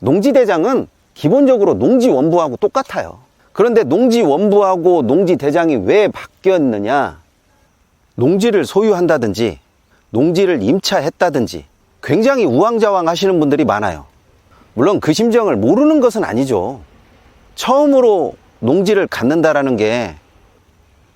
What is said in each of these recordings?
농지대장은 기본적으로 농지원부하고 똑같아요. 그런데 농지원부하고 농지대장이 왜 바뀌었느냐? 농지를 소유한다든지 농지를 임차했다든지 굉장히 우왕좌왕 하시는 분들이 많아요. 물론 그 심정을 모르는 것은 아니죠. 처음으로 농지를 갖는다라는 게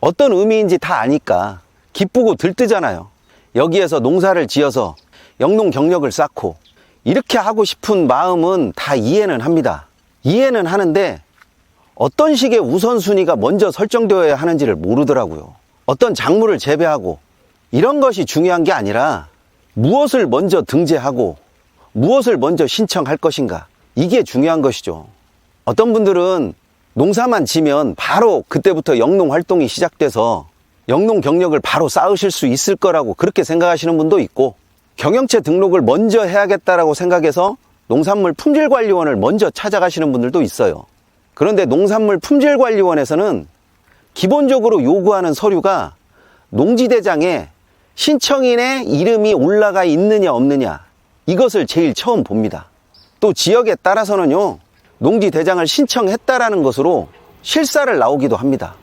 어떤 의미인지 다 아니까 기쁘고 들뜨잖아요. 여기에서 농사를 지어서 영농 경력을 쌓고 이렇게 하고 싶은 마음은 다 이해는 합니다. 이해는 하는데 어떤 식의 우선순위가 먼저 설정되어야 하는지를 모르더라고요. 어떤 작물을 재배하고 이런 것이 중요한 게 아니라 무엇을 먼저 등재하고 무엇을 먼저 신청할 것인가 이게 중요한 것이죠. 어떤 분들은 농사만 지면 바로 그때부터 영농 활동이 시작돼서 영농 경력을 바로 쌓으실 수 있을 거라고 그렇게 생각하시는 분도 있고 경영체 등록을 먼저 해야겠다라고 생각해서 농산물 품질관리원을 먼저 찾아가시는 분들도 있어요. 그런데 농산물 품질관리원에서는 기본적으로 요구하는 서류가 농지대장에 신청인의 이름이 올라가 있느냐 없느냐 이것을 제일 처음 봅니다. 또 지역에 따라서는요 농지대장을 신청했다라는 것으로 실사를 나오기도 합니다.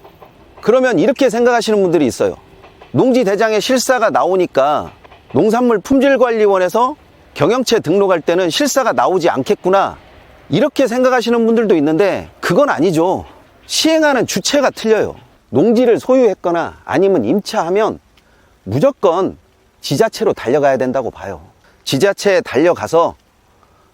그러면 이렇게 생각하시는 분들이 있어요. 농지대장에 실사가 나오니까 농산물 품질관리원에서 경영체 등록할 때는 실사가 나오지 않겠구나. 이렇게 생각하시는 분들도 있는데 그건 아니죠. 시행하는 주체가 틀려요. 농지를 소유했거나 아니면 임차하면 무조건 지자체로 달려가야 된다고 봐요. 지자체에 달려가서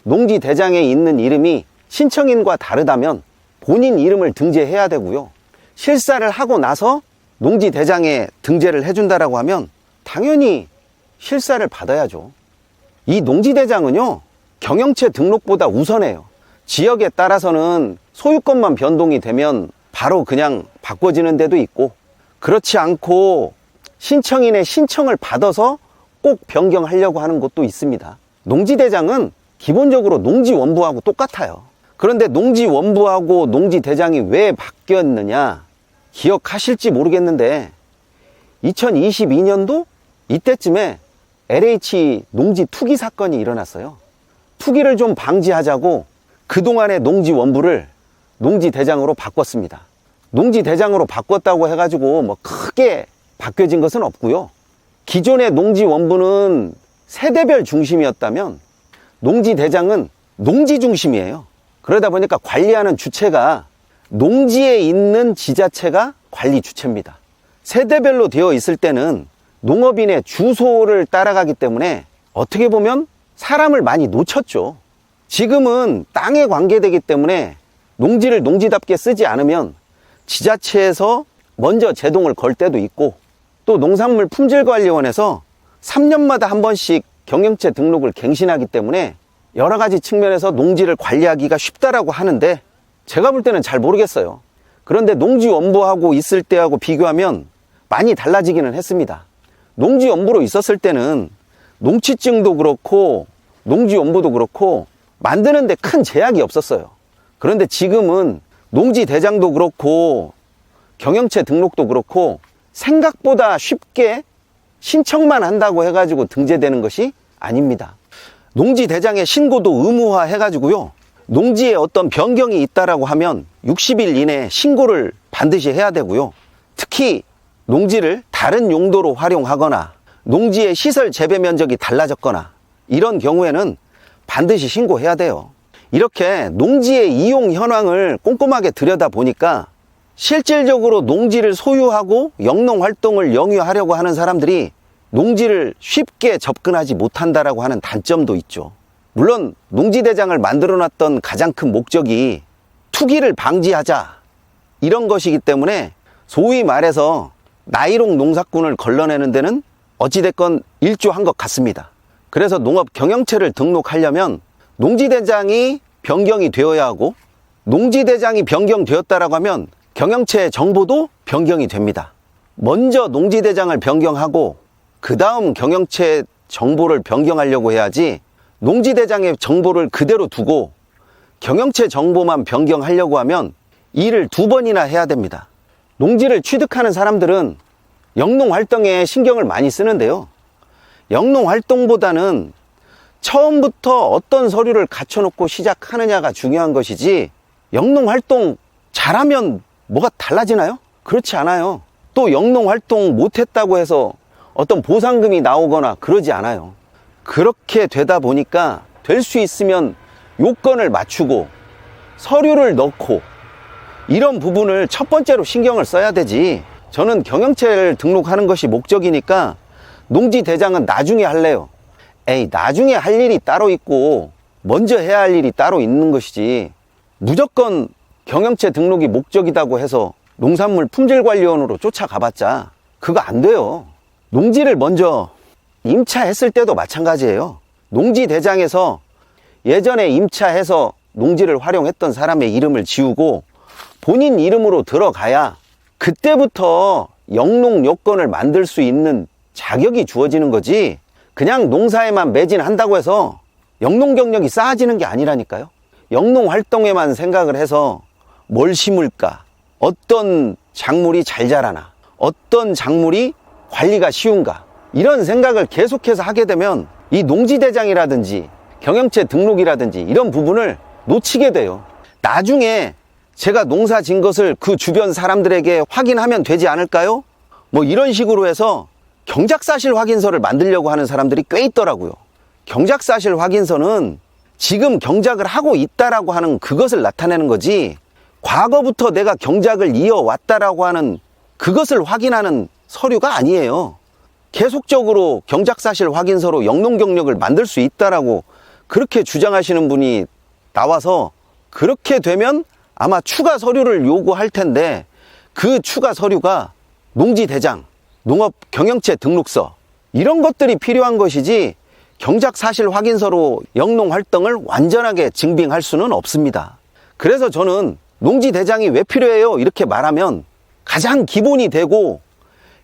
농지 대장에 있는 이름이 신청인과 다르다면 본인 이름을 등재해야 되고요. 실사를 하고 나서 농지 대장에 등재를 해준다라고 하면 당연히 실사를 받아야죠. 이 농지 대장은요 경영체 등록보다 우선해요. 지역에 따라서는 소유권만 변동이 되면 바로 그냥 바꿔지는 데도 있고 그렇지 않고 신청인의 신청을 받아서 꼭 변경하려고 하는 곳도 있습니다. 농지대장은 기본적으로 농지원부하고 똑같아요. 그런데 농지원부하고 농지대장이 왜 바뀌었느냐 기억하실지 모르겠는데 2022년도 이때쯤에 LH 농지 투기 사건이 일어났어요. 투기를 좀 방지하자고 그동안의 농지 원부를 농지 대장으로 바꿨습니다. 농지 대장으로 바꿨다고 해가지고 뭐 크게 바뀌어진 것은 없고요. 기존의 농지 원부는 세대별 중심이었다면 농지 대장은 농지 중심이에요. 그러다 보니까 관리하는 주체가 농지에 있는 지자체가 관리 주체입니다. 세대별로 되어 있을 때는 농업인의 주소를 따라가기 때문에 어떻게 보면 사람을 많이 놓쳤죠. 지금은 땅에 관계되기 때문에 농지를 농지답게 쓰지 않으면 지자체에서 먼저 제동을 걸 때도 있고 또 농산물 품질관리원에서 3년마다 한 번씩 경영체 등록을 갱신하기 때문에 여러 가지 측면에서 농지를 관리하기가 쉽다라고 하는데 제가 볼 때는 잘 모르겠어요. 그런데 농지 원부하고 있을 때하고 비교하면 많이 달라지기는 했습니다. 농지원부로 있었을 때는 농취증도 그렇고 농지원부도 그렇고 만드는데 큰 제약이 없었어요. 그런데 지금은 농지 대장도 그렇고 경영체 등록도 그렇고 생각보다 쉽게 신청만 한다고 해가지고 등재되는 것이 아닙니다. 농지 대장의 신고도 의무화 해가지고요. 농지에 어떤 변경이 있다라고 하면 60일 이내에 신고를 반드시 해야 되고요. 특히 농지를 다른 용도로 활용하거나 농지의 시설 재배 면적이 달라졌거나 이런 경우에는 반드시 신고해야 돼요. 이렇게 농지의 이용 현황을 꼼꼼하게 들여다 보니까 실질적으로 농지를 소유하고 영농 활동을 영위하려고 하는 사람들이 농지를 쉽게 접근하지 못한다라고 하는 단점도 있죠. 물론 농지대장을 만들어 놨던 가장 큰 목적이 투기를 방지하자 이런 것이기 때문에 소위 말해서 나이롱 농사꾼을 걸러내는 데는 어찌됐건 일조한 것 같습니다. 그래서 농업 경영체를 등록하려면 농지대장이 변경이 되어야 하고 농지대장이 변경되었다라고 하면 경영체 정보도 변경이 됩니다. 먼저 농지대장을 변경하고 그 다음 경영체 정보를 변경하려고 해야지 농지대장의 정보를 그대로 두고 경영체 정보만 변경하려고 하면 일을 두 번이나 해야 됩니다. 농지를 취득하는 사람들은 영농 활동에 신경을 많이 쓰는데요. 영농 활동보다는 처음부터 어떤 서류를 갖춰놓고 시작하느냐가 중요한 것이지 영농 활동 잘하면 뭐가 달라지나요? 그렇지 않아요. 또 영농 활동 못했다고 해서 어떤 보상금이 나오거나 그러지 않아요. 그렇게 되다 보니까 될 수 있으면 요건을 맞추고 서류를 넣고 이런 부분을 첫 번째로 신경을 써야 되지. 저는 경영체를 등록하는 것이 목적이니까 농지 대장은 나중에 할래요. 에이, 나중에 할 일이 따로 있고 먼저 해야 할 일이 따로 있는 것이지. 무조건 경영체 등록이 목적이다고 해서 농산물 품질관리원으로 쫓아가봤자 그거 안 돼요. 농지를 먼저 임차했을 때도 마찬가지예요. 농지 대장에서 예전에 임차해서 농지를 활용했던 사람의 이름을 지우고 본인 이름으로 들어가야 그때부터 영농 요건을 만들 수 있는 자격이 주어지는 거지 그냥 농사에만 매진한다고 해서 영농 경력이 쌓아지는 게 아니라니까요. 영농 활동에만 생각을 해서 뭘 심을까? 어떤 작물이 잘 자라나? 어떤 작물이 관리가 쉬운가? 이런 생각을 계속해서 하게 되면 이 농지대장이라든지 경영체 등록이라든지 이런 부분을 놓치게 돼요. 나중에 제가 농사 진 것을 그 주변 사람들에게 확인하면 되지 않을까요? 뭐 이런 식으로 해서 경작사실 확인서를 만들려고 하는 사람들이 꽤 있더라고요. 경작사실 확인서는 지금 경작을 하고 있다라고 하는 그것을 나타내는 거지 과거부터 내가 경작을 이어왔다라고 하는 그것을 확인하는 서류가 아니에요. 계속적으로 경작사실 확인서로 영농 경력을 만들 수 있다라고 그렇게 주장하시는 분이 나와서 그렇게 되면 아마 추가 서류를 요구할 텐데 그 추가 서류가 농지 대장, 농업 경영체 등록서 이런 것들이 필요한 것이지 경작 사실 확인서로 영농 활동을 완전하게 증빙할 수는 없습니다. 그래서 저는 농지 대장이 왜 필요해요? 이렇게 말하면 가장 기본이 되고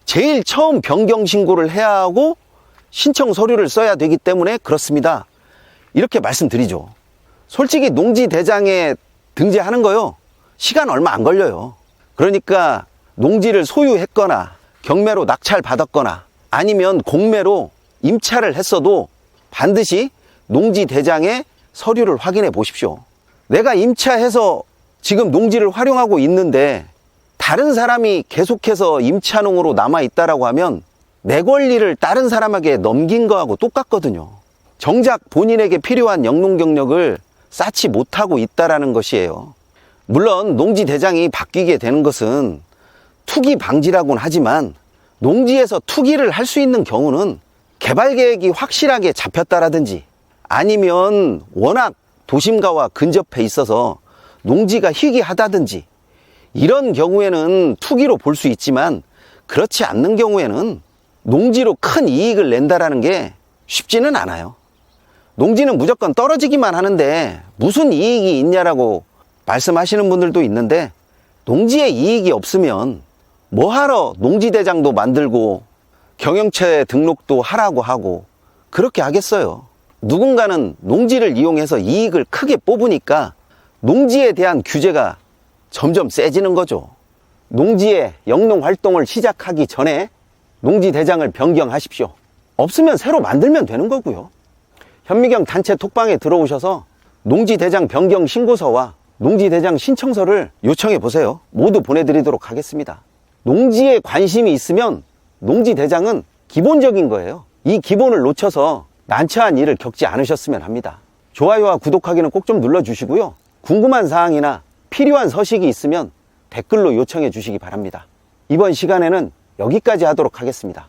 제일 처음 변경 신고를 해야 하고 신청 서류를 써야 되기 때문에 그렇습니다. 이렇게 말씀드리죠. 솔직히 농지 대장에 등재하는 거요. 시간 얼마 안 걸려요. 그러니까 농지를 소유했거나 경매로 낙찰 받았거나 아니면 공매로 임차를 했어도 반드시 농지 대장의 서류를 확인해 보십시오. 내가 임차해서 지금 농지를 활용하고 있는데 다른 사람이 계속해서 임차농으로 남아 있다라고 하면 내 권리를 다른 사람에게 넘긴 거하고 똑같거든요. 정작 본인에게 필요한 영농 경력을 쌓지 못하고 있다라는 것이에요. 물론 농지 대장이 바뀌게 되는 것은 투기 방지라고는 하지만 농지에서 투기를 할 수 있는 경우는 개발 계획이 확실하게 잡혔다라든지 아니면 워낙 도심가와 근접해 있어서 농지가 희귀하다든지 이런 경우에는 투기로 볼 수 있지만 그렇지 않는 경우에는 농지로 큰 이익을 낸다라는 게 쉽지는 않아요. 농지는 무조건 떨어지기만 하는데 무슨 이익이 있냐라고 말씀하시는 분들도 있는데 농지에 이익이 없으면 뭐하러 농지대장도 만들고 경영체 등록도 하라고 하고 그렇게 하겠어요. 누군가는 농지를 이용해서 이익을 크게 뽑으니까 농지에 대한 규제가 점점 세지는 거죠. 농지의 영농 활동을 시작하기 전에 농지 대장을 변경하십시오. 없으면 새로 만들면 되는 거고요. 현미경 단체 톡방에 들어오셔서 농지 대장 변경 신고서와 농지 대장 신청서를 요청해 보세요. 모두 보내드리도록 하겠습니다. 농지에 관심이 있으면 농지 대장은 기본적인 거예요. 이 기본을 놓쳐서 난처한 일을 겪지 않으셨으면 합니다. 좋아요와 구독하기는 꼭 좀 눌러주시고요. 궁금한 사항이나 필요한 서식이 있으면 댓글로 요청해 주시기 바랍니다. 이번 시간에는 여기까지 하도록 하겠습니다.